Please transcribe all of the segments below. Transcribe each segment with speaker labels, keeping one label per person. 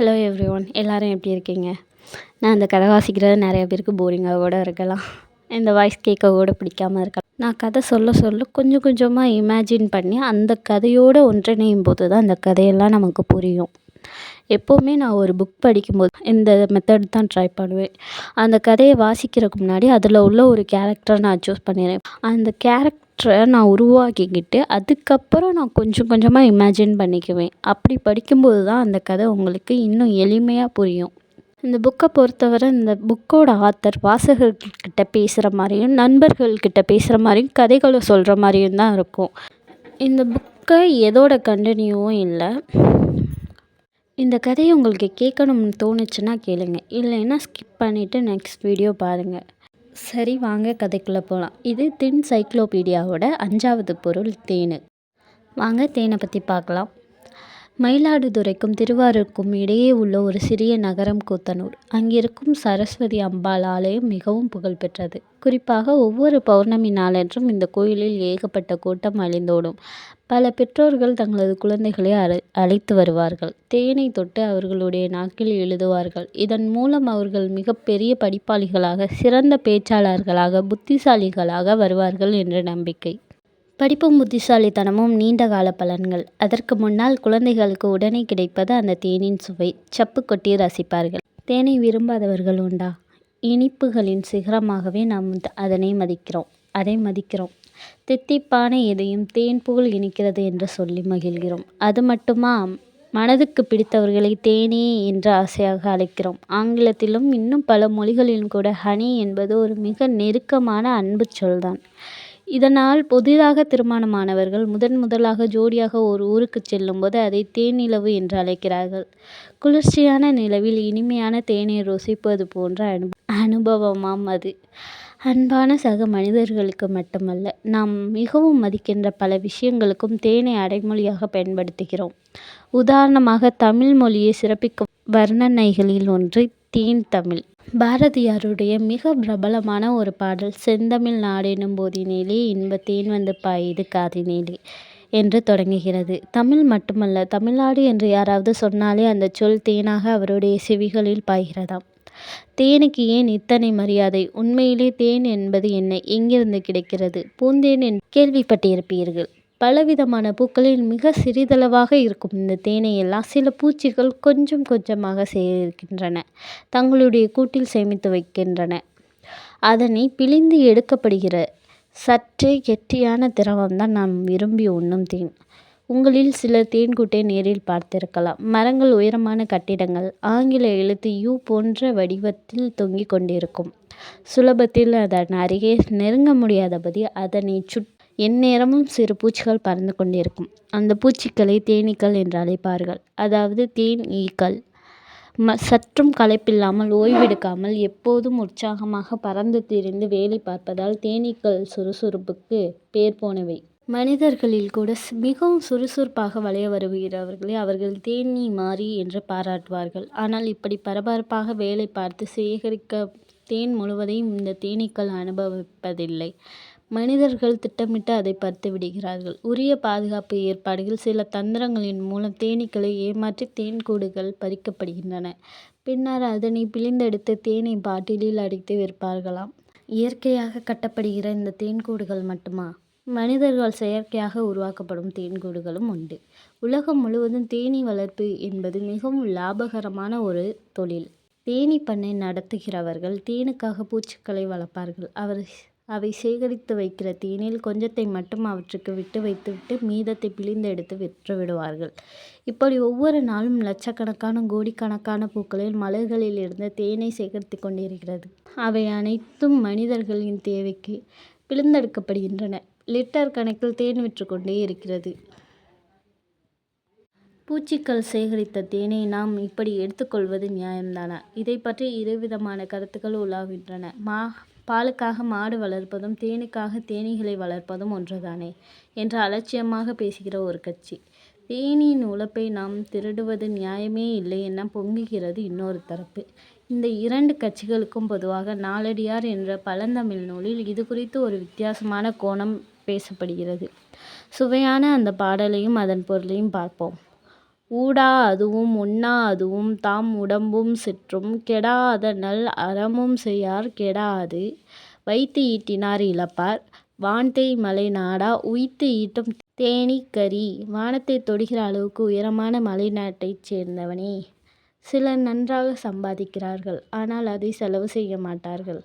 Speaker 1: Hello every one எல்லோரும் எப்படி இருக்கீங்க? நான் இந்த கதை வாசிக்கிறது நிறைய பேருக்கு போரிங்காக கூட இருக்கலாம். இந்த வாய்ஸ் கேட்க கூட பிடிக்காம இருக்கலாம். நான் கதை சொல்ல சொல்ல கொஞ்சம் கொஞ்சமாக இமேஜின் பண்ணி அந்த கதையோடு ஒன்றிணையும் போது தான் அந்த கதையெல்லாம் நமக்கு புரியும். எப்போவுமே நான் ஒரு புக் படிக்கும்போது இந்த மெத்தட் தான் ட்ரை பண்ணுவேன். அந்த கதையை வாசிக்கிறதுக்கு முன்னாடி அதில் உள்ள ஒரு கேரக்டரை நான் சூஸ் பண்ணிடுறேன். அந்த கேரக்டரை நான் உருவாக்கிக்கிட்டு அதுக்கப்புறம் நான் கொஞ்சம் கொஞ்சமாக இமேஜின் பண்ணிக்குவேன். அப்படி படிக்கும்போது தான் அந்த கதை உங்களுக்கு இன்னும் எளிமையாக புரியும். இந்த புக்கை பொறுத்தவரை இந்த புக்கோட ஆத்தர் வாசகர்கள்கிட்ட பேசுகிற மாதிரியும் நண்பர்கள்கிட்ட பேசுகிற மாதிரியும் கதைகளை சொல்கிற மாதிரியும் தான் இருக்கும். இந்த புக்கை எதோட கண்டினியூவும் இல்லை. இந்த கதையை உங்களுக்கு கேட்கணும்னு தோணுச்சுன்னா கேளுங்க. இல்லைன்னா ஸ்கிப் பண்ணிவிட்டு நெக்ஸ்ட் வீடியோ பாருங்கள் சரி வாங்க கதைக்குள்ளே போகலாம் இது தின் சைக்ளோபீடியாவோட அஞ்சாவது பொருள் தேன். வாங்க தேனை பற்றி பார்க்கலாம். மயிலாடுதுறைக்கும் திருவாரூருக்கும் இடையே உள்ள ஒரு சிறிய நகரம் கூத்தனூர். அங்கிருக்கும் சரஸ்வதி அம்பாள் ஆலயம் மிகவும் புகழ்பெற்றது குறிப்பாக ஒவ்வொரு பௌர்ணமி நாளன்றும் இந்த கோயிலில் ஏகப்பட்ட கூட்டம் அழிந்தோடும் பல பெற்றோர்கள் தங்களது குழந்தைகளை அழை அழைத்து வருவார்கள். தேனை தொட்டு அவர்களுடைய நாக்கில் எழுதுவார்கள். இதன் மூலம் அவர்கள் மிகப்பெரிய படிப்பாளிகளாக சிறந்த பேச்சாளர்களாக புத்திசாலிகளாக வருவார்கள் என்ற நம்பிக்கை. படிப்பும் புத்திசாலித்தனமும் நீண்ட கால பலன்கள். அதற்கு முன்னால் குழந்தைகளுக்கு உடனே கிடைப்பது அந்த தேனின் சுவை. சப்பு கொட்டி ரசிப்பார்கள். தேனை விரும்பாதவர்கள் உண்டா? இனிப்புகளின் சிகரமாகவே நாம் அதனை மதிக்கிறோம். அதை மதிக்கிறோம். தித்திப்பான எதையும் தேன் போல் இனிக்கிறது என்று சொல்லி மகிழ்கிறோம். அது மட்டுமா? மனதுக்கு பிடித்தவர்களை தேனே என்று ஆசையாக அழைக்கிறோம். ஆங்கிலத்திலும் இன்னும் பல மொழிகளிலும் கூட ஹனி என்பது ஒரு மிக நெருக்கமான அன்பு சொல்தான். இதனால் புதிதாக திருமணமானவர்கள் முதன் முதலாக ஜோடியாக ஒரு ஊருக்கு செல்லும்போது அதை தேனிலவு என்று அழைக்கிறார்கள். குளிர்ச்சியான நிலவில் இனிமையான தேநீர் ருசிப்பது போன்ற அனு அனுபவமாம் அது. அன்பான சக மனிதர்களுக்கு மட்டுமல்ல நாம் மிகவும் மதிக்கின்ற பல விஷயங்களுக்கும் தேனை அடைமொழியாக பயன்படுத்துகிறோம். உதாரணமாக தமிழ் மொழியை சிறப்பிக்கும் வர்ணனைகளில் ஒன்று தேன் தமிழ். பாரதியாருடைய மிக பிரபலமான ஒரு பாடல் செந்தமிழ் நாடெனும் போதினிலே இன்பத்தேன் வந்து பாயுது காதினிலே என்று தொடங்குகிறது. தமிழ் மட்டுமல்ல தமிழ்நாடு என்று யாராவது சொன்னாலே அந்த சொல் தேனாக அவருடைய செவிகளில் பாய்கிறதாம். தேனுக்கு ஏன் இத்தனை மரியாதை? உண்மையிலே தேன் என்பது என்ன எங்கிருந்து கிடைக்கிறது? பூந்தேன் என் கேள்விப்பட்டிருப்பீர்கள். பலவிதமான பூக்களில் மிக சிறிதளவாக இருக்கும் இந்த தேனையெல்லாம் சில பூச்சிகள் கொஞ்சம் கொஞ்சமாக சேர்க்கின்றன தங்களுடைய கூட்டில் சேமித்து வைக்கின்றன. அதனை பிழிந்து எடுக்கப்படுகிற சற்றே கெட்டியான திரவம் தான் நாம் விரும்பி உண்ணும் தேன். உங்களில் சிலர் தேன்கூட்டை நேரில் பார்த்திருக்கலாம். மரங்கள் உயரமான கட்டிடங்கள் ஆங்கில எழுத்து யூ போன்ற வடிவத்தில் தொங்கிக் கொண்டிருக்கும். சுலபத்தில் அதன் அருகே நெருங்க முடியாதபடி அதனை சுட் எந்நேரமும் சிறு பூச்சிகள் பறந்து கொண்டிருக்கும். அந்த பூச்சிகளை தேனீக்கள் என்று அழைப்பார்கள். அதாவது தேன் ஈக்கள் ம சற்றும் களைப்பில்லாமல் ஓய்வெடுக்காமல் எப்போதும் உற்சாகமாக பறந்து திரிந்து வேலை பார்ப்பதால் தேனீக்கள் சுறுசுறுப்புக்கு பேர் போனவை. மனிதர்களில் கூட மிகவும் சுறுசுறுப்பாக வளைய வருகிறவர்களை அவர்கள் தேனீ மாறி என்று பாராட்டுவார்கள். ஆனால் இப்படி பரபரப்பாக வேலை பார்த்து சேகரிக்க தேன் முழுவதையும் இந்த தேனீக்கள் அனுபவிப்பதில்லை. மனிதர்கள் திட்டமிட்டு அதை பறித்து விடுகிறார்கள். உரிய பாதுகாப்பு ஏற்பாடுகள் சில தந்திரங்களின் மூலம் தேனீக்களை ஏமாற்றி தேன் கூடுகள் பறிக்கப்படுகின்றன. பின்னர் அதனை பிழிந்தெடுத்து தேனை பாட்டிலில் அடைத்து விற்பார்களாம். இயற்கையாக கட்டப்படுகிற இந்த தேன்கூடுகள் மட்டுமா? மனிதர்கள் செயற்கையாக உருவாக்கப்படும் தேன்கூடுகளும் உண்டு. உலகம் முழுவதும் தேனீ வளர்ப்பு என்பது மிகவும் லாபகரமான ஒரு தொழில். தேனீ பண்ணை நடத்துகிறவர்கள் தேனுக்காக பூச்சிக்களை வளர்ப்பார்கள். அவர் அவை சேகரித்து வைக்கிற தேனில் கொஞ்சத்தை மட்டும் அவற்றுக்கு விட்டு வைத்துவிட்டு மீதத்தை பிழிந்து எடுத்து விற்று விடுவார்கள். இப்படி ஒவ்வொரு நாளும் லட்சக்கணக்கான கோடிக்கணக்கான பூக்களில் மலர்களில் இருந்து தேனை சேகரித்து கொண்டிருக்கிறது. அவை அனைத்தும் மனிதர்களின் தேவைக்கு பிழிந்தெடுக்கப்படுகின்றன. லிட்டர் கணக்கில் தேன் விற்று கொண்டே இருக்கிறது. பூச்சிக்கள் சேகரித்த தேனை நாம் இப்படி எடுத்துக்கொள்வது நியாயம்தானா? இதை பற்றி இருவிதமான கருத்துக்கள் உலாவுகின்றன. மா பாலுக்காக மாடு வளர்ப்பதும் தேனுக்காக தேனீகளை வளர்ப்பதும் ஒன்றுதானே? என்று அலட்சியமாக பேசுகிற ஒரு கட்சி. தேனியின் உழைப்பை நாம் திருடுவது நியாயமே இல்லை என பொங்குகிறது இன்னொரு தரப்பு. இந்த இரண்டு கட்சிகளுக்கும் பொதுவாக நாலடியார் என்ற பழந்தமிழ் நூலில் இது குறித்து ஒரு வித்தியாசமான கோணம் பேசப்படுகிறது. சுவையான அந்த பாடலையும் அதன் பொருளையும் பார்ப்போம். ஊடா அதுவும் உண்ணா அதுவும் தாம் உடம்பும் சிற்றும் கெடா அறமும் செய்யார் கெடாஅது வைத்து ஈட்டினார் இழப்பார் வான்தேய் மலை நாடா உய்த்து ஈட்டும் தேனீக் கறி! வானத்தைத் தொடுகிற அளவுக்கு உயரமான மலை நாட்டைச் சேர்ந்தவனே! சிலர் நன்றாகச் சம்பாதிக்கிறார்கள். ஆனால் அதை செலவு செய்ய மாட்டார்கள்.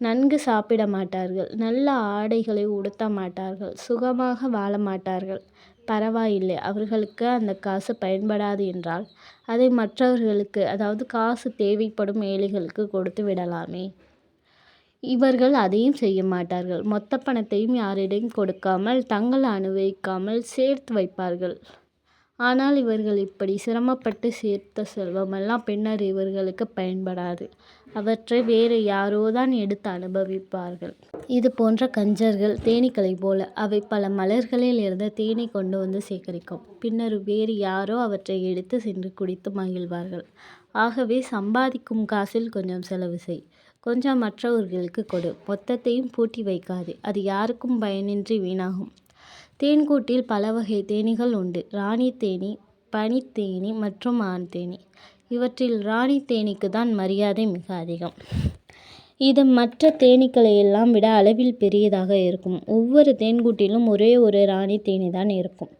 Speaker 1: நன்கு சாப்பிட மாட்டார்கள். நல்ல ஆடைகளை உடுத்த மாட்டார்கள். சுகமாக வாழ மாட்டார்கள். பரவாயில்லை அவர்களுக்கு அந்த காசு பயன்படாது என்றால் அதை மற்றவர்களுக்கு அதாவது காசு தேவைப்படும் ஏழைகளுக்கு கொடுத்து விடலாமே. இவர்கள் அதையும் செய்ய மாட்டார்கள். மொத்த பணத்தையும் யாரிடையும் கொடுக்காமல் தங்கள் அனுபவிக்காமல் சேர்த்து வைப்பார்கள். ஆனால் இவர்கள் இப்படி சிரமப்பட்டு சேர்த்த செல்வமெல்லாம் பின்னர் இவர்களுக்கு பயன்படாது. அவற்றை வேறு யாரோதான் எடுத்து அனுபவிப்பார்கள். இது போன்ற கஞ்சர்கள் தேனீக்களைப் போல. அவை பல மலர்களில் இருந்து தேனை கொண்டு வந்து சேகரிக்கும். பின்னர் வேறு யாரோ அவற்றை எடுத்து சென்று குடித்து மகிழ்வார்கள். ஆகவே சம்பாதிக்கும் காசில் கொஞ்சம் செலவு செய். கொஞ்சம் மற்றவர்களுக்கு கொடு. மொத்தத்தையும் பூட்டி வைக்காது அது யாருக்கும் பயனின்றி வீணாகும். தேன்கூட்டில் பல வகை தேனிகள் உண்டு. ராணி தேனி பனித்தேனி மற்றும் ஆண் தேனீ. இவற்றில் ராணி தேனீக்கு தான் மரியாதை மிக அதிகம். இது மற்ற தேனீக்களை எல்லாம் விட அளவில் பெரியதாக இருக்கும். ஒவ்வொரு தேன்கூட்டிலும் ஒரே ஒரு ராணி தேனீ தான் இருக்கும்.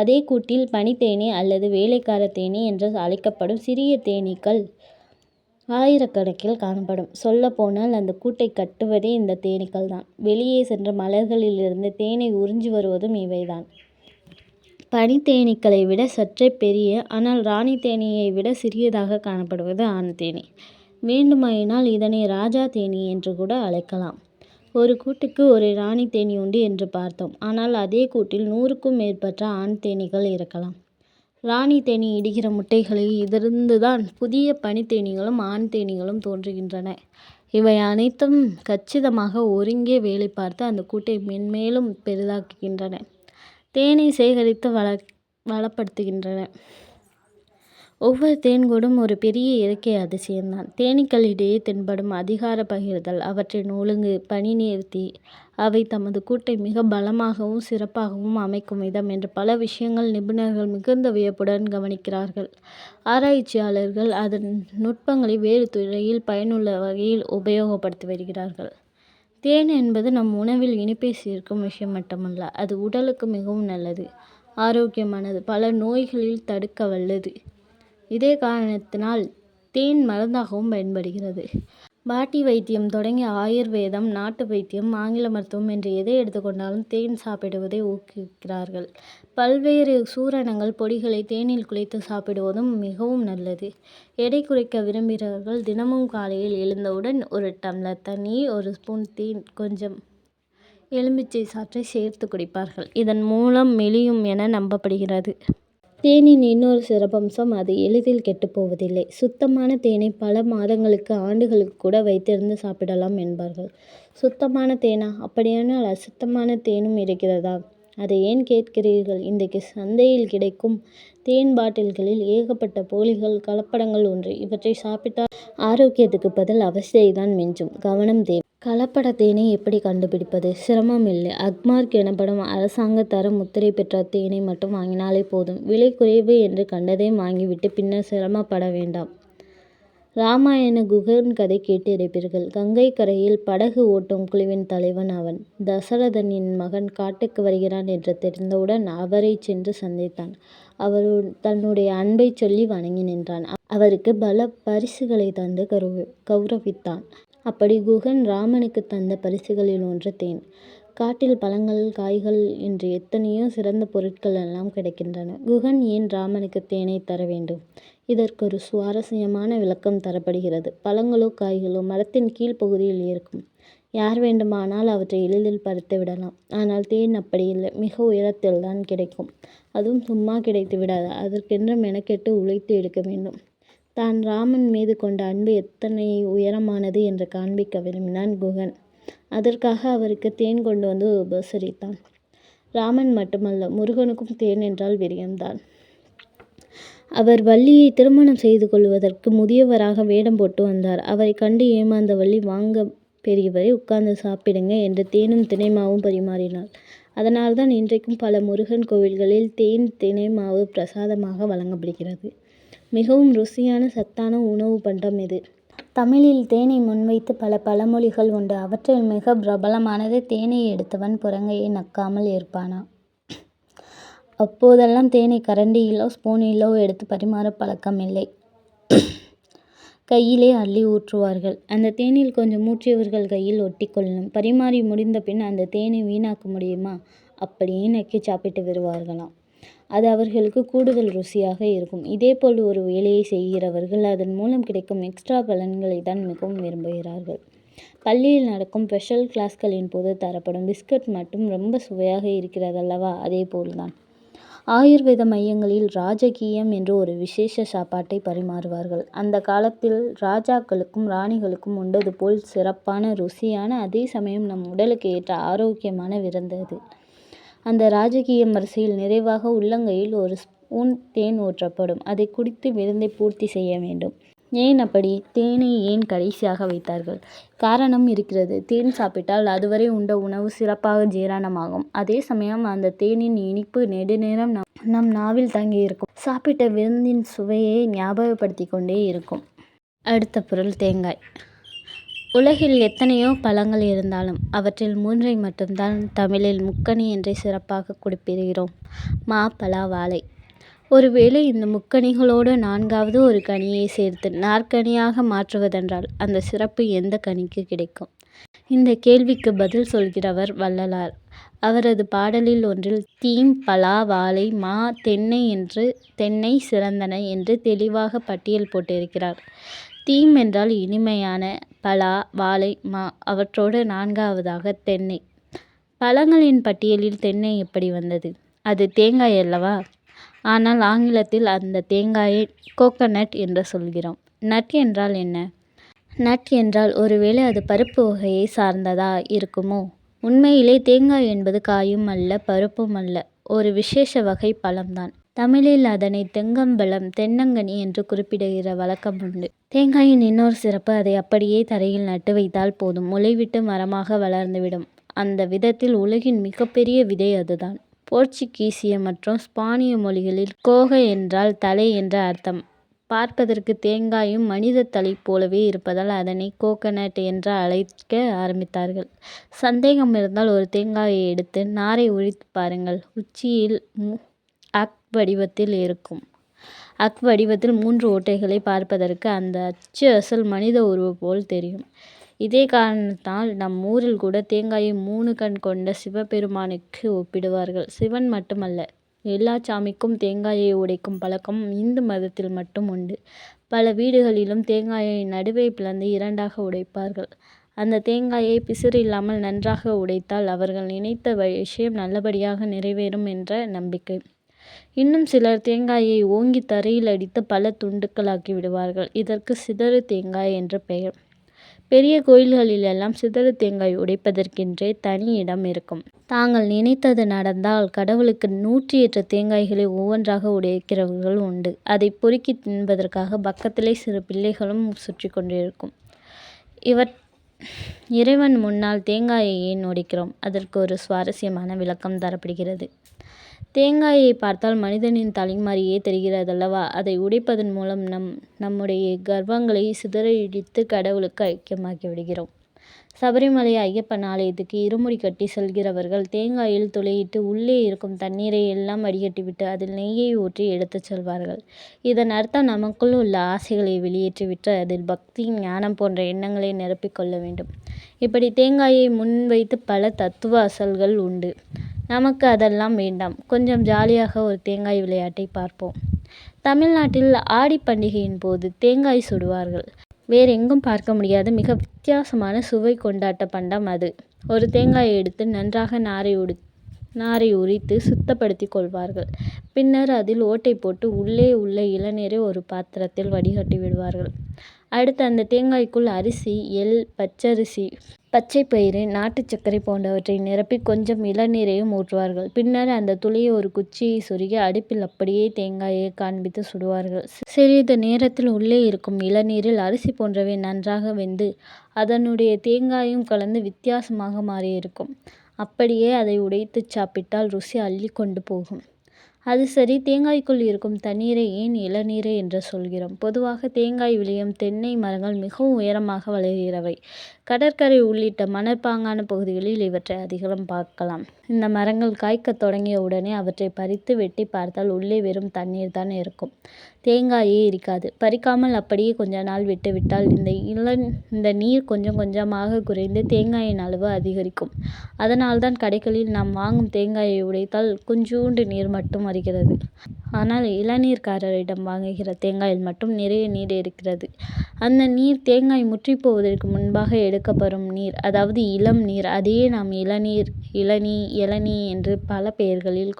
Speaker 1: அதே கூட்டில் பனித்தேனீ அல்லது வேலைக்கார தேனீ என்று அழைக்கப்படும் சிறிய தேனீக்கள் ஆயிரக்கணக்கில் காணப்படும். சொல்லப்போனால் அந்த கூட்டை கட்டுவதே இந்த தேனீக்கள் தான் வெளியே சென்று மலர்களிலிருந்து தேனை உறிஞ்சி வருவதும் இவைதான். பனித்தேனீக்களை தேனீக்களை சற்றே பெரிய ஆனால் ராணி தேனீயை விட சிறியதாக காணப்படுவது ஆண் தேனீ. வேண்டுமாயினால் இதனை ராஜா தேனீ என்று கூட அழைக்கலாம். ஒரு கூட்டுக்கு ஒரு ராணி தேனீ உண்டு என்று பார்த்தோம். ஆனால் அதே கூட்டில் நூறுக்கும் மேற்பட்ட ஆண் தேனீக்கள் இருக்கலாம். ராணி தேனீ இடுகிற முட்டைகளில் முட்டைகளிலிருந்துதான் புதிய பனித்தேனிகளும் ஆண் தேனீகளும் தோன்றுகின்றன. இவை அனைத்தும் கச்சிதமாக ஒருங்கே வேலை பார்த்து அந்த கூட்டை மென்மேலும் பெரிதாக்குகின்றன. தேனை சேகரித்து வளப்படுத்துகின்றன. ஒவ்வொரு தேன்கூடும் ஒரு பெரிய இயற்கை அதிசயம்தான். தேனீக்களிடையே தென்படும் அதிகாரப் பகிர்தல் அவற்றின் ஒழுங்கு பனிநேர்த்தி அவை தமது கூட்டை மிக பலமாகவும் சிறப்பாகவும் அமைக்கும் விதம் என்று பல விஷயங்கள் நிபுணர்கள் மிகுந்த வியப்புடன் கவனிக்கிறார்கள். ஆராய்ச்சியாளர்கள் அதன் நுட்பங்களை வேறு துறையில் பயனுள்ள வகையில் உபயோகப்படுத்தி வருகிறார்கள். தேன் என்பது நம் உணவில் இனிப்பை சேர்க்கும் விஷயம் மட்டுமல்ல. அது உடலுக்கு மிகவும் நல்லது. ஆரோக்கியமானது. பல நோய்களில் தடுக்க வல்லது. இதே காரணத்தினால் தேன் மருந்தாகவும் பயன்படுகிறது. பாட்டி வைத்தியம் தொடங்கி ஆயுர்வேதம் நாட்டு வைத்தியம் ஆங்கில மருத்துவம் என்று எதை எடுத்துக்கொண்டாலும் தேன் சாப்பிடுவதை ஊக்குவிக்கிறார்கள். பல்வேறு சூரணங்கள் பொடிகளை தேனில் குளித்து சாப்பிடுவதும் மிகவும் நல்லது. எடை குறைக்க விரும்புகிறவர்கள் தினமும் காலையில் எழுந்தவுடன் ஒரு டம்ளர் தண்ணி ஒரு ஸ்பூன் தேன் கொஞ்சம் எலுமிச்சை சாற்றை சேர்த்து குடிப்பார்கள். இதன் மூலம் மெலியும் என நம்பப்படுகிறது. தேனின் இன்னொரு சிறப்பம்சம் அது எளிதில் கெட்டுப் போவதில்லை. சுத்தமான தேனை பல மாதங்களுக்கு ஆண்டுகளுக்கு கூட வைத்திருந்து சாப்பிடலாம் என்பார்கள். சுத்தமான தேனா? அப்படியானால் அசுத்தமான தேனும் இருக்கிறதா? அதை ஏன் கேட்கிறீர்கள். இன்றைக்கு சந்தையில் கிடைக்கும் தேன் பாட்டில்களில் ஏகப்பட்ட போலிகள் கலப்படங்கள் ஒன்று இவற்றை சாப்பிட்டால் ஆரோக்கியத்துக்கு பதில் அவஸ்தைதான் மிஞ்சும். கவனம் தேவை. கலப்படத்தேனை தேனை கண்டுபிடிப்பது? கண்டுபிடிப்பது? சிரமமில்லை. அக்மார்க் எனப்படும் அரசாங்க தர முத்திரை பெற்ற தேனை மட்டும் வாங்கினாலே போதும். விலை குறைவு என்று கண்டதையும் வாங்கிவிட்டு பின்னர் சிரமப்பட வேண்டாம். ராமாயண குகன் கதை கேட்டிருப்பீர்கள். கங்கைக் கரையில் படகு ஓட்டும் குழுவின் தலைவன் அவன். தசரதனின் மகன் காட்டுக்கு வருகிறான் என்று தெரிந்தவுடன் அவரைச் சென்று சந்தித்தான். அவரு தன்னுடைய அன்பைச் சொல்லி வணங்கி நின்றான். அவருக்கு பல பரிசுகளைத் தந்து கௌரவித்தான். அப்படி குகன் ராமனுக்கு தந்த பரிசுகளில் ஒன்று தேன். காட்டில் பழங்கள் காய்கள் என்று எத்தனையோ சிறந்த பொருட்கள் எல்லாம் கிடைக்கின்றன. குகன் ஏன் ராமனுக்கு தேனைத் தர வேண்டும்? இதற்கொரு சுவாரஸ்யமான விளக்கம் தரப்படுகிறது. பழங்களோ காய்களோ மரத்தின் கீழ்ப் பகுதியில் இருக்கும். யார் வேண்டுமானால் அவற்றை எளிதில் பறித்து விடலாம். ஆனால் தேன் அப்படியில்லை. மிக உயரத்தில்தான் கிடைக்கும். அதுவும் சும்மா கிடைத்து விடாது. அதற்கென்று மெனக்கெட்டு உழைத்து எடுக்க வேண்டும். தான் ராமன் மீது கொண்ட அன்பு எத்தனை உயரமானது என்று காண்பிக்க விரும்பினான் குகன். அதற்காக அவருக்கு தேன் கொண்டு வந்து உபசரித்தான். ராமன் மட்டுமல்ல முருகனுக்கும் தேன் என்றால் விரியம்தான் அவர் வள்ளியை திருமணம் செய்து கொள்வதற்கு முதியவராக வேடம் போட்டு வந்தார். அவரைக் கண்டு ஏமாந்த வள்ளி வாங்க பெரியவரை உட்கார்ந்து சாப்பிடுங்க என்று தேனும் திணைமாவும் பரிமாறினாள். அதனால்தான் இன்றைக்கும் பல முருகன் கோவில்களில் தேன் திணைமாவு பிரசாதமாக வழங்கப்படுகிறது. மிகவும் ருசியான சத்தான உணவு பண்டம் இது. தமிழில் தேனை முன்வைத்து பல பழமொழிகள் உண்டு. அவற்றில் மிக பிரபலமானது தேனை எடுத்தவன் புறங்கையை நக்காமல் இருப்பானா? அப்போதெல்லாம் தேனை கரண்டியிலோ ஸ்பூனிலோ எடுத்து பரிமாற பழக்கம் இல்லை. கையிலே அள்ளி ஊற்றுவார்கள். அந்த தேனில் கொஞ்சம் ஊற்றியவர்கள் கையில் ஒட்டிக்கொள்ளும் பரிமாறி முடிந்த பின் அந்த தேனை வீணாக்க முடியுமா? அப்படியே நக்கி சாப்பிட்டு விடுவார்களாம். அது அவர்களுக்கு கூடுதல் ருசியாக இருக்கும். இதேபோல் ஒரு வேலையை செய்கிறவர்கள் அதன் மூலம் கிடைக்கும் எக்ஸ்ட்ரா பலன்களைத்தான் மிகவும் விரும்புகிறார்கள். பள்ளியில் நடக்கும் ஸ்பெஷல் கிளாஸ்களின் போது தரப்படும் பிஸ்கட் மட்டும் ரொம்ப சுவையாக இருக்கிறதல்லவா அதேபோல்தான். ஆயுர்வேத மையங்களில் ராஜகீயம் என்று ஒரு விசேஷ சாப்பாட்டை பரிமாறுவார்கள். அந்த காலத்தில் ராஜாக்களுக்கும் ராணிகளுக்கும் உண்டது போல் சிறப்பான ருசியான அதே சமயம் நம் உடலுக்கு ஏற்ற ஆரோக்கியமான விருந்தது அந்த ராஜகீயம் வரிசையில் நிறைவாக உள்ளங்கையில் ஒரு ஸ்பூன் தேன் ஊற்றப்படும். அதை குடித்து விருந்தை பூர்த்தி செய்ய வேண்டும். ஏன் அப்படி? தேனை ஏன் கடைசியாக வைத்தார்கள்? காரணம் இருக்கிறது. தேன் சாப்பிட்டால் அதுவரை உண்ட உணவு சிறப்பாக ஜீரணமாகும். அதே சமயம் அந்த தேனின் இனிப்பு நெடுநேரம் நம் நாவில் தங்கியிருக்கும். சாப்பிட்ட விருந்தின் சுவையை ஞாபகப்படுத்திக் கொண்டே இருக்கும். அடுத்த பொருள் தேங்காய். உலகில் எத்தனையோ பழங்கள் இருந்தாலும் அவற்றில் மூன்றை மட்டும்தான் தமிழில் முக்கனி என்றே சிறப்பாக குறிப்பிடுகிறோம். மா பலா வாழை. ஒருவேளை இந்த முக்கனிகளோடு நான்காவது ஒரு கனியை சேர்த்து நாற்கனியாக மாற்றுவதென்றால் அந்த சிறப்பு எந்த கனிக்கு கிடைக்கும்? இந்த கேள்விக்கு பதில் சொல்கிறவர் வள்ளலார். அவரது பாடலில் ஒன்றில் தீம் பலா வாழை மா தென்னை என்று தென்னை சிறந்தன என்று தெளிவாக பட்டியல் போட்டிருக்கிறார். தீம் என்றால் இனிமையான பலா வாழை மா அவற்றோடு நான்காவதாக தென்னை. பழங்களின் பட்டியலில் தென்னை எப்படி வந்தது? அது தேங்காய் அல்லவா? ஆனால் ஆங்கிலத்தில் அந்த தேங்காயை கோகனட் என்று சொல்கிறோம். நட் என்றால் என்ன? நட் என்றால் ஒருவேளை அது பருப்பு வகையை சார்ந்ததா இருக்குமோ? உண்மையிலே தேங்காய் என்பது காயும் அல்ல பருப்பும் அல்ல ஒரு விசேஷ வகை பழம்தான். தமிழில் அதனை தெங்கம்பழம் தென்னங்கனி என்று குறிப்பிடுகிற வழக்கம் உண்டு. தேங்காயின் இன்னொரு சிறப்பு அதை அப்படியே தரையில் நட்டு வைத்தால் போதும் முளைவிட்டு மரமாக வளர்ந்துவிடும் அந்த விதத்தில் உலகின் மிகப்பெரிய விதை அதுதான். போர்ச்சுகீசிய மற்றும் ஸ்பானிய மொழிகளில் கோக என்றால் தலை என்று அர்த்தம். பார்ப்பதற்கு தேங்காயும் மனித தலை போலவே இருப்பதால் அதனை கோகனட் என்று அழைக்க ஆரம்பித்தார்கள். சந்தேகம் இருந்தால் ஒரு தேங்காயை எடுத்து நாரை ஒழித்து பாருங்கள் உச்சியில் அக் வடிவத்தில் இருக்கும். அக் வடிவத்தில் மூன்று ஓட்டைகளைப் பார்ப்பதற்கு அந்த அச்சு அசல் மனித உருவு போல் தெரியும். இதே காரணத்தால் நம் ஊரில் கூட தேங்காயை மூணு கண் கொண்ட சிவபெருமானுக்கு ஒப்பிடுவார்கள். சிவன் மட்டுமல்ல எல்லா சாமிக்கும் தேங்காயை உடைக்கும் பழக்கம் இந்து மதத்தில் மட்டும் உண்டு. பல வீடுகளிலும் தேங்காயை நடுவே பிளந்து இரண்டாக உடைப்பார்கள். அந்த தேங்காயை பிசிறு இல்லாமல் நன்றாக உடைத்தால் அவர்கள் நினைத்த விஷயம் நல்லபடியாக நிறைவேறும் என்ற நம்பிக்கை. இன்னும் சிலர் தேங்காயை ஓங்கி தரையில் அடித்து பல துண்டுகளாக்கி விடுவார்கள். இதற்கு சிதறு தேங்காய் என்று பெயர். பெரிய கோயில்களிலெல்லாம் சிதறு தேங்காய் உடைப்பதற்கென்றே தனி இடம் இருக்கும். தாங்கள் நினைத்தது நடந்தால் கடவுளுக்கு நூற்றி எட்டு தேங்காய்களை ஒவ்வொன்றாக உடைக்கிறவர்கள் உண்டு. அதைப் பொறுக்கித் தின்பதற்காக பக்கத்திலே சிறு பிள்ளைகளும் சுற்றிக் கொண்டிருக்கும். இறைவன் முன்னால் தேங்காயை ஏன் உடைக்கிறோம்? அதற்கு ஒரு சுவாரஸ்யமான விளக்கம் தரப்படுகிறது. தேங்காயைப் பார்த்தால் மனிதனின் தலை தெரிகிறது தெரிகிறதல்லவா? அதை உடைப்பதன் மூலம் நம் நம்முடைய கர்வங்களை சிதறடித்து கடவுளுக்கு ஐக்கியமாகி விடுகிறோம். சபரிமலை ஐயப்பன் ஆலயத்துக்கு இருமுடி கட்டி செல்கிறவர்கள் தேங்காயில் துளையிட்டு உள்ளே இருக்கும் தண்ணீரை எல்லாம் வடிகட்டிவிட்டு அதில் நெய்யை ஊற்றி எடுத்துச் செல்வார்கள். இதன் அர்த்தம் நமக்குள் உள்ள ஆசைகளை வெளியேற்றிவிட்டு அதில் பக்தி ஞானம் போன்ற எண்ணங்களை நிரப்பிக்கொள்ள வேண்டும். இப்படி தேங்காயை முன் வைத்து பல தத்துவ அசல்கள் உண்டு. நமக்கு அதெல்லாம் வேண்டாம். கொஞ்சம் ஜாலியாக ஒரு தேங்காய் விளையாட்டை பார்ப்போம். தமிழ்நாட்டில் ஆடி பண்டிகையின் போது தேங்காய் சுடுவார்கள். வேறெங்கும் பார்க்க முடியாத மிக வித்தியாசமான சுவை கொண்டாட்ட பண்டம் அது. ஒரு தேங்காயை எடுத்து நன்றாக நாரை உடு நாரை உரித்து சுத்தப்படுத்திக் கொள்வார்கள். பின்னர் அதில் ஓட்டை போட்டு உள்ளே உள்ள இளநீரை ஒரு பாத்திரத்தில் வடிகட்டி விடுவார்கள். அடுத்து அந்த தேங்காய்க்குள் அரிசி எள் பச்சரிசி பச்சைப்பயிறு நாட்டுச் சர்க்கரை போன்றவற்றை நிரப்பி கொஞ்சம் இளநீரையும் ஊற்றுவார்கள். பின்னர் அந்த துளியை ஒரு குச்சியை சொருகி அடுப்பில் அப்படியே தேங்காயை காண்பித்து சுடுவார்கள். சிறிது நேரத்தில் உள்ளே இருக்கும் இளநீரில் அரிசி போன்றவை நன்றாக வெந்து அதனுடைய தேங்காயும் கலந்து வித்தியாசமாக மாறியிருக்கும். அப்படியே அதை உடைத்து சாப்பிட்டால் ருசி அள்ளி கொண்டு போகும். அது சரி தேங்காய்க்குள் இருக்கும் தண்ணீரை ஏன் இளநீர் என்று சொல்கிறோம்? பொதுவாக தேங்காய் விளையும் தென்னை மரங்கள் மிகவும் உயரமாக வளர்கிறவை. கடற்கரை உள்ளிட்ட மணற்பாங்கான பகுதிகளில் இவற்றை அதிகம் பார்க்கலாம். இந்த மரங்கள் காய்க்கத் தொடங்கிய உடனே அவற்றை பறித்து வெட்டி பார்த்தால் உள்ளே வெறும் தண்ணீர் தான் இருக்கும். தேங்காயே இருக்காது. பறிக்காமல் அப்படியே கொஞ்ச நாள் விட்டுவிட்டால் இந்த நீர் கொஞ்சம் கொஞ்சமாக குறைந்து தேங்காயின் அளவு அதிகரிக்கும். அதனால்தான் கடைகளில் நாம் வாங்கும் தேங்காயை உடைத்தால் கொஞ்சூண்டு நீர் மட்டும் வருகிறது. ஆனால் இளநீர்காரரிடம் வாங்குகிற தேங்காயில் மட்டும் நிறைய நீர் இருக்கிறது. அந்த நீர் தேங்காய் முற்றிப் போவதற்கு முன்பாக எடுக்கப்படும் நீர் அதாவது இளம் நீர். அதையே நாம் இளநீர் இளநீ எளநீ என்று பல பெயர்களில்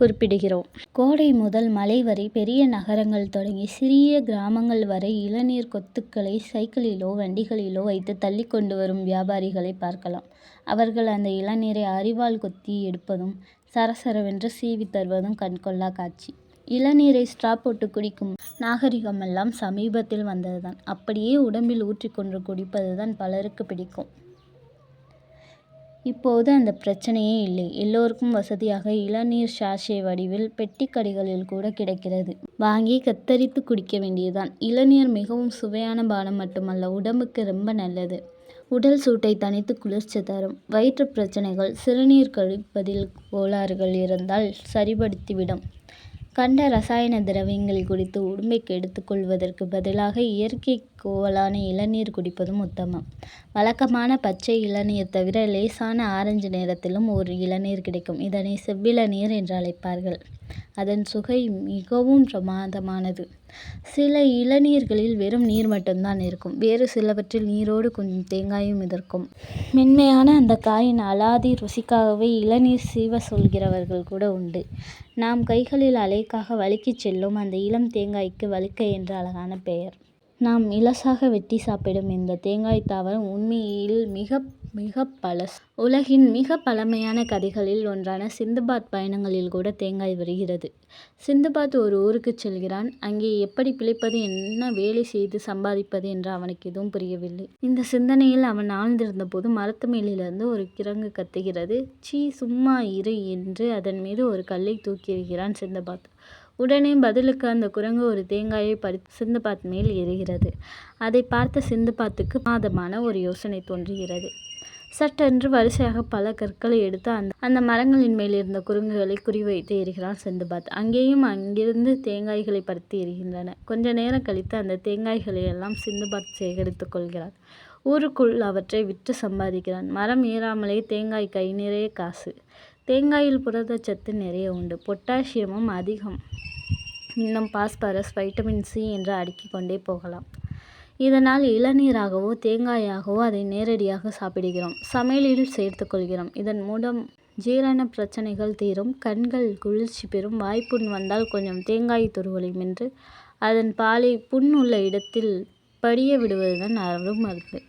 Speaker 1: குறிப்பிடுகிறோம். கோடை முதல் மலை வரை பெரிய நகரங்கள் தொடங்கி சிறிய கிராமங்கள் வரை இளநீர் கொத்துக்களை சைக்கிளிலோ வண்டிகளிலோ வைத்து தள்ளிக் கொண்டு வரும் வியாபாரிகளை பார்க்கலாம். அவர்கள் அந்த இளநீரை அரிவாள் கொத்தி எடுப்பதும் சரசரவென்று சீவி தருவதும் கண்கொள்ளாக் காட்சி. இளநீரை ஸ்ட்ரா போட்டு குடிக்கும் நாகரிகமெல்லாம் சமீபத்தில் வந்ததுதான். அப்படியே உடம்பில் ஊற்றிக்கொண்டு குடிப்பதுதான் பலருக்கு பிடிக்கும். இப்போது அந்த பிரச்சனையே இல்லை. எல்லோருக்கும் வசதியாக இளநீர் ஷாஷே வடிவில் பெட்டிக்கடைகளில் கூட கிடைக்கிறது. வாங்கி கத்தரித்து குடிக்க வேண்டியதுதான். இளநீர் மிகவும் சுவையான பானம் மட்டுமல்ல உடம்புக்கு ரொம்ப நல்லது. உடல் சூட்டை தனித்து குளிர்ச்சி தரும். வயிற்று பிரச்சனைகள் சிறுநீர் கழிப்பதில் கோளாறுகள் இருந்தால் சரிபடுத்திவிடும் கண்ட ரசாயன திரவியங்களை குடித்து உடம்பைக் எடுத்துக்கொள்வதற்கு பதிலாக இயற்கை கோவலான இளநீர் குடிப்பதும் உத்தமம். வழக்கமான பச்சை இளநீர் தவிர லேசான ஆரஞ்சு நிறத்திலும் ஓர் இளநீர் கிடைக்கும். இதனை செவ்விளநீர் என்று அழைப்பார்கள். அதன் சுவை மிகவும் பிரமாதமானது. சில இளநீர்களில் வெறும் நீர் மட்டும்தான் இருக்கும். வேறு சிலவற்றில் நீரோடு கொஞ்சம் தேங்காயும் இதற்கும் மென்மையான அந்த காயின் அலாதி ருசிக்காகவே இளநீர் சீவச் சொல்கிறவர்கள் கூட உண்டு. நாம் கைகளில் அலைக்காக வழுக்கிச் செல்லும் அந்த இளம் தேங்காய்க்கு வழுக்கை என்று அழகான பெயர். நாம் இலசாக வெட்டி சாப்பிடும் இந்த தேங்காய் தாவரம் உண்மையில் மிக மிக பழசு. உலகின் மிக பழமையான கதைகளில் ஒன்றான சிந்துபாத் பயணங்களில் கூட தேங்காய் வருகிறது. சிந்துபாத் ஒரு ஊருக்கு செல்கிறான். அங்கே எப்படி பிழைப்பது என்ன வேலை செய்து சம்பாதிப்பது என்று அவனுக்கு எதுவும் புரியவில்லை. இந்த சிந்தனையில் அவன் ஆழ்ந்திருந்தபோது மரத்து மேலிருந்து ஒரு கிரங்கு கத்துகிறது. சீ சும்மா இரு என்று அதன் மீது ஒரு கல்லை தூக்கி எறிகிறான் சிந்துபாத். உடனே பதிலுக்கு அந்த குரங்கு ஒரு தேங்காயை பறித்து சிந்துபாத் மேல் எறிகிறது. அதை பார்த்த சிந்துபாத்துக்கு மாதமான ஒரு யோசனை தோன்றுகிறது. சட்டென்று வரிசையாக பல கற்களை எடுத்து அந்த அந்த மரங்களின் மேல் இருந்த குரங்குகளை குறிவைத்து எறிகிறான் செந்துபாத் அங்கேயும் அங்கிருந்து தேங்காய்களை பறித்து எறிகின்றன. கொஞ்ச நேரம் கழித்து அந்தத் தேங்காய்களையெல்லாம் சிந்துபாத் சேகரித்துக் கொள்கிறான். ஊருக்குள் அவற்றை விற்று சம்பாதிக்கிறான். மரம் ஏறாமலே தேங்காய் கை நிறைய காசு. தேங்காயில் புரதச்சத்து நிறைய உண்டு. பொட்டாசியமும் அதிகம். இன்னும் பாஸ்பரஸ் வைட்டமின் சி என்று அடுக்கிக் கொண்டே போகலாம். இதனால் இளநீராகவோ தேங்காயாகவோ அதை நேரடியாக சாப்பிடுகிறோம். சமையலில் சேர்த்துக்கொள்கிறோம் இதன் மூலம் ஜீரண பிரச்சனைகள் தீரும். கண்கள் குளிர்ச்சி பெறும். வாய்ப்புண் வந்தால் கொஞ்சம் தேங்காய் துருவலை மென்று அதன் பாலை புண் உள்ள இடத்தில் படிய விடுவதுதான் அருமருந்து.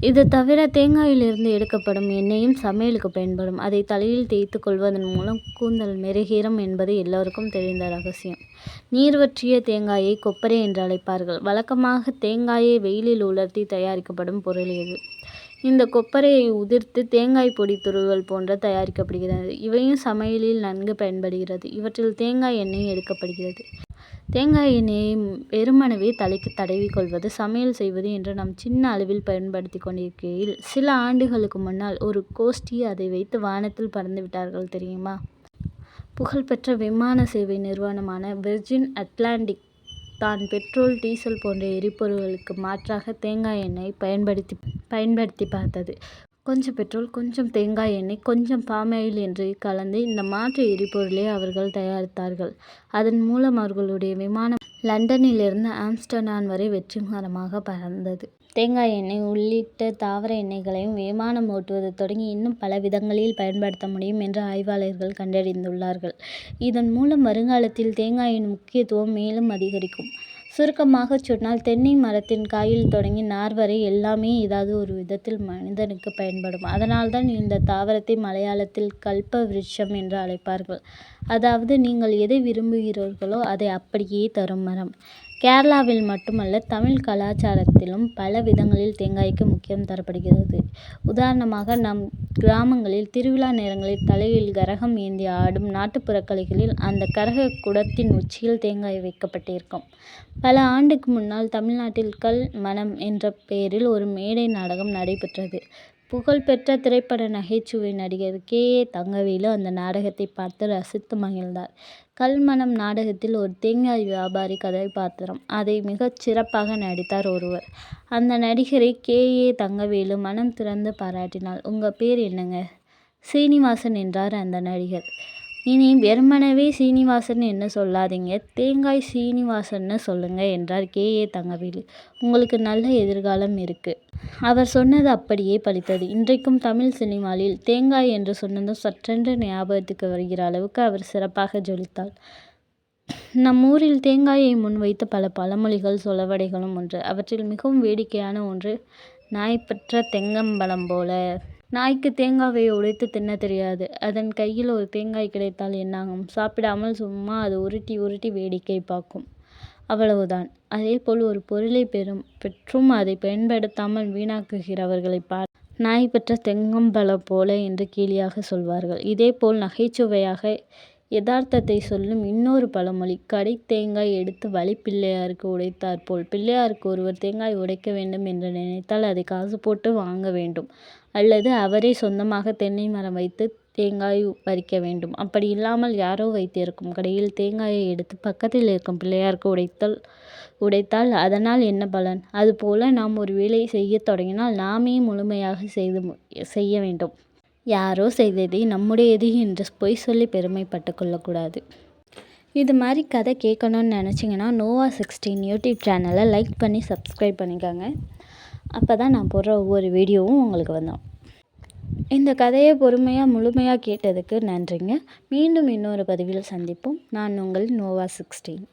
Speaker 1: இது தவிர தேங்காயிலிருந்து எடுக்கப்படும் எண்ணெயும் சமையலுக்கு பயன்படும். அதை தலையில் தேய்த்து கொள்வதன் மூலம் கூந்தல் மெருகேறும் என்பது எல்லோருக்கும் தெரிந்த ரகசியம். நீர் வற்றிய தேங்காயை கொப்பரை என்று அழைப்பார்கள். வழக்கமாக தேங்காயை வெயிலில் உலர்த்தி தயாரிக்கப்படும் பொருள் இது. இந்த கொப்பரையை உதிர்த்து தேங்காய் பொடி துருவல் போன்ற தயாரிக்கப்படுகிறது. இவையும் சமையலில் நன்கு பயன்படுகிறது. இவற்றில் தேங்காய் எண்ணெய் எடுக்கப்படுகிறது. தேங்காய் எண்ணெயை வெறுமனவே தலைக்கு தடவி கொள்வது சமையல் செய்வது என்று நாம் சின்ன அளவில் பயன்படுத்திக் கொண்டிருக்கையில் சில ஆண்டுகளுக்கு முன்னால் ஒரு கோஷ்டி அதை வைத்து வானத்தில் பறந்துவிட்டார்கள் தெரியுமா? புகழ்பெற்ற விமான சேவை நிறுவனமான விர்ஜின் அட்லாண்டிக் தான் பெட்ரோல் டீசல் போன்ற எரிபொருள்களுக்கு மாற்றாக தேங்காய் எண்ணெய் பயன்படுத்தி பயன்படுத்தி பார்த்தது. கொஞ்சம் பெட்ரோல் கொஞ்சம் தேங்காய் எண்ணெய் கொஞ்சம் பாமாயில் என்று கலந்து இந்த மாற்று எரிபொருளை அவர்கள் தயாரித்தார்கள். அதன் மூலம் அவர்களுடைய விமானம் லண்டனிலிருந்து ஆம்ஸ்டர்டான் வரை வெற்றிகரமாக பறந்தது. தேங்காய் எண்ணெய் உள்ளிட்ட தாவர எண்ணெய்களையும் விமானம் ஓட்டுவது தொடங்கி இன்னும் பல விதங்களில் பயன்படுத்த முடியும் என்று ஆய்வாளர்கள் கண்டறிந்துள்ளார்கள். இதன் மூலம் வருங்காலத்தில் தேங்காயின் முக்கியத்துவம் மேலும் அதிகரிக்கும். சுருக்கமாகச் சொன்னால் தென்னை மரத்தின் காயில் தொடங்கி நார் வரை எல்லாமே ஏதாவது ஒரு விதத்தில் மனிதனுக்கு பயன்படும். அதனால்தான் இந்த தாவரத்தை மலையாளத்தில் கல்ப விருட்சம் என்று அழைப்பார்கள். அதாவது நீங்கள் எதை விரும்புகிறீர்களோ அதை அப்படியே தரும் மரம். கேரளாவில் மட்டுமல்ல தமிழ் கலாச்சாரத்திலும் பல விதங்களில் தேங்காய்க்கு முக்கியம் தரப்படுகிறது. உதாரணமாக நம் கிராமங்களில் திருவிழா நேரங்களில் தலையில் கரகம் ஏந்தி ஆடும் நாட்டுப்புற கலைகளில் அந்த கரக குடத்தின் உச்சியில் தேங்காய் வைக்கப்பட்டிருக்கும். பல ஆண்டுக்கு முன்னால் தமிழ்நாட்டில் கல் மணம் என்ற பெயரில் ஒரு மேடை நாடகம் நடைபெற்றது. புகழ்பெற்ற திரைப்பட நகைச்சுவை நடிகர் கே. ஏ. தங்கவேலு அந்த நாடகத்தை பார்த்து ரசித்து மகிழ்ந்தார். கல்மனம் நாடகத்தில் ஒரு தேங்காய் வியாபாரி கதாபாத்திரம். அதை மிகச் சிறப்பாக நடித்தார் ஒருவர். அந்த நடிகரை கே. ஏ. தங்கவேலு மனம் திறந்து பாராட்டினார். உங்க பேர் என்னங்க? சீனிவாசன் என்றார் அந்த நடிகர். இனி வெறுமனவே சீனிவாசன்னு சொல்லாதீங்க தேங்காய் சீனிவாசன்னு சொல்லுங்க என்றார் கே. ஏ. தங்கவேலு. உங்களுக்கு நல்ல எதிர்காலம் இருக்கு. அவர் சொன்னது அப்படியே பலித்தது. இன்றைக்கும் தமிழ் சினிமாவில் தேங்காய் என்று சொன்னதும் சற்றென்று ஞாபகத்துக்கு வருகிற அளவுக்கு அவர் சிறப்பாக ஜொலித்தார். நம் ஊரில் தேங்காயை முன்வைத்து பல பழமொழிகள் சொலவடைகளும் ஒன்று அவற்றில் மிகவும் வேடிக்கையான ஒன்று நாய் பெற்ற தெங்கம்பழம் போல. நாய்க்கு தேங்காவை உடைத்து தின்னத் தெரியாது. அதன் கையில் ஒரு தேங்காய் கிடைத்தால் என்னாகும்? சாப்பிடாமல் சும்மா அது உருட்டி உருட்டி வேடிக்கை பார்க்கும். அவ்வளவுதான். அதேபோல் ஒரு பொருளை பெறும் பெற்றும் அதை பயன்படுத்தாமல் வீணாக்குகிறவர்களை பார் நாய் பெற்ற தெங்கம்பழம் போல என்று கீழியாக சொல்வார்கள். இதேபோல் நகைச்சுவையாக யதார்த்தத்தை சொல்லும் இன்னொரு பழமொழி கடை தேங்காய் எடுத்து வழி பிள்ளையாருக்கு உடைத்தாற் போல். பிள்ளையாருக்கு ஒருவர் தேங்காய் உடைக்க வேண்டும் என்று நினைத்தால் அதை காசு போட்டு வாங்க வேண்டும். அல்லது அவரே சொந்தமாக தென்னை மரம் வைத்து தேங்காய் பறிக்க வேண்டும். அப்படி இல்லாமல் யாரோ வைத்திருக்கும் கடையில் தேங்காயை எடுத்து பக்கத்தில் இருக்கும் பிள்ளையாருக்கு உடைத்தால் அதனால் என்ன பலன்? அதுபோல நாம் ஒரு வேலை செய்யத் தொடங்கினால் நாமே முழுமையாக செய்து செய்ய வேண்டும். யாரோ செய்ததை நம்முடையது என்று பொய் சொல்லி பெருமைப்பட்டு கொள்ளக்கூடாது இது மாதிரி கதை கேட்கணும்னு நினச்சிங்கன்னா நோவா சிக்ஸ்டீன் யூடியூப் சேனலை லைக் பண்ணி சப்ஸ்கிரைப் பண்ணிக்கோங்க. அப்பதான் நான் போடுற ஒவ்வொரு வீடியோவும் உங்களுக்கு வந்தோம் இந்த கதையை பொறுமையாக முழுமையாக கேட்டதுக்கு நன்றிங்க. மீண்டும் இன்னொரு பதிவில் சந்திப்போம். நான் உங்கள் நோவா சிக்ஸ்டீன்.